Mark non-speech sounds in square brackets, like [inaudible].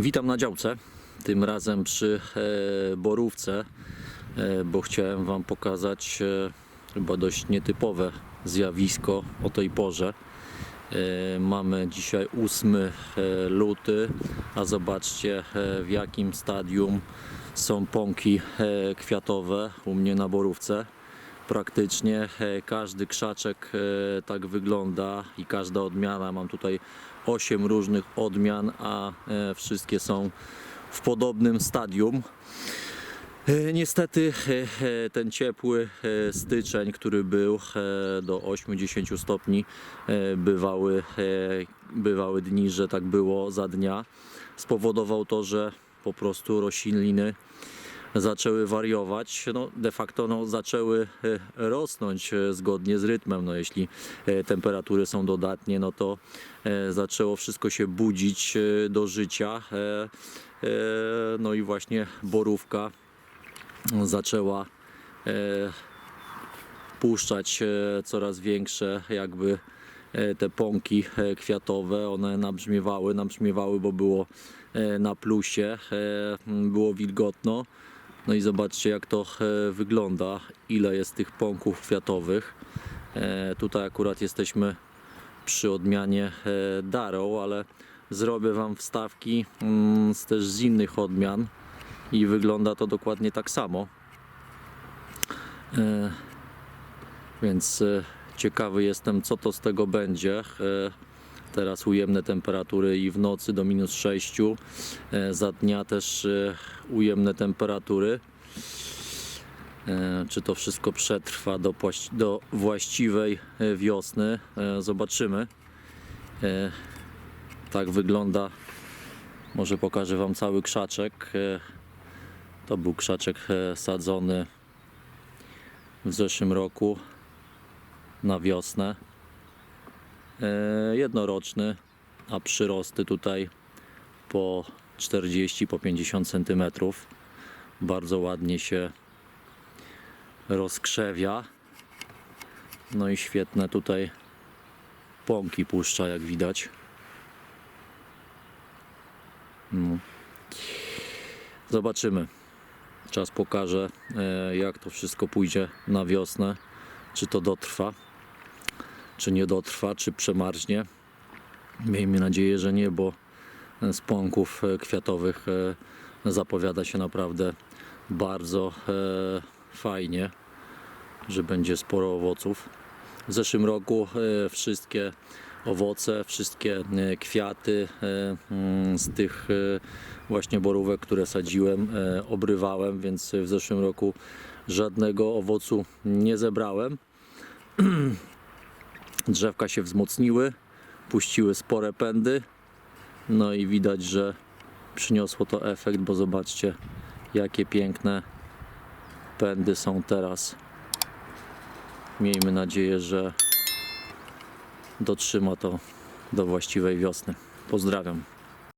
Witam na działce, tym razem przy e, borówce, e, bo chciałem Wam pokazać e, chyba dość nietypowe zjawisko o tej porze. Mamy dzisiaj 8 e, luty, a zobaczcie w jakim stadium są pąki kwiatowe u mnie na borówce. Praktycznie e, każdy krzaczek e, tak wygląda i każda odmiana. Mam tutaj 8 różnych odmian, a e, wszystkie są w podobnym stadium. Niestety ten ciepły styczeń, który był do 8-10 stopni, bywały, bywały dni, że tak było za dnia, spowodował to, że po prostu rośliny zaczęły wariować, no de facto no, zaczęły e, rosnąć e, zgodnie z rytmem. No, jeśli e, temperatury są dodatnie, no to zaczęło wszystko się budzić do życia. No i właśnie borówka zaczęła puszczać coraz większe jakby te pąki kwiatowe, one nabrzmiewały, nabrzmiewały, bo było na plusie, było wilgotno. No i zobaczcie jak to e, wygląda, ile jest tych pąków kwiatowych. E, Tutaj akurat jesteśmy przy odmianie e, Darrow, ale zrobię Wam wstawki mm, z też z innych odmian i wygląda to dokładnie tak samo. Więc ciekawy jestem, co to z tego będzie. Teraz ujemne temperatury i w nocy do minus 6, e, za dnia też e, ujemne temperatury. E, Czy to wszystko przetrwa do, do właściwej wiosny? Zobaczymy. Tak wygląda. Może pokażę Wam cały krzaczek. To był krzaczek sadzony w zeszłym roku na wiosnę. E, Jednoroczny, a przyrosty tutaj po 40 po 50 cm. Bardzo ładnie się rozkrzewia. No i świetne tutaj pąki puszcza, jak widać. No. Zobaczymy. Czas pokaże, e, jak to wszystko pójdzie na wiosnę. Czy to dotrwa, czy nie dotrwa, czy przemarznie. Miejmy nadzieję, że nie, bo z pąków e, kwiatowych e, zapowiada się naprawdę bardzo e, fajnie, że będzie sporo owoców. W zeszłym roku wszystkie owoce, wszystkie kwiaty mm, z tych właśnie borówek, które sadziłem, obrywałem, więc w zeszłym roku żadnego owocu nie zebrałem. [clears throat] Drzewka się wzmocniły, puściły spore pędy. No i widać, że przyniosło to efekt, bo zobaczcie, jakie piękne pędy są teraz. Miejmy nadzieję, że dotrzyma to do właściwej wiosny. Pozdrawiam.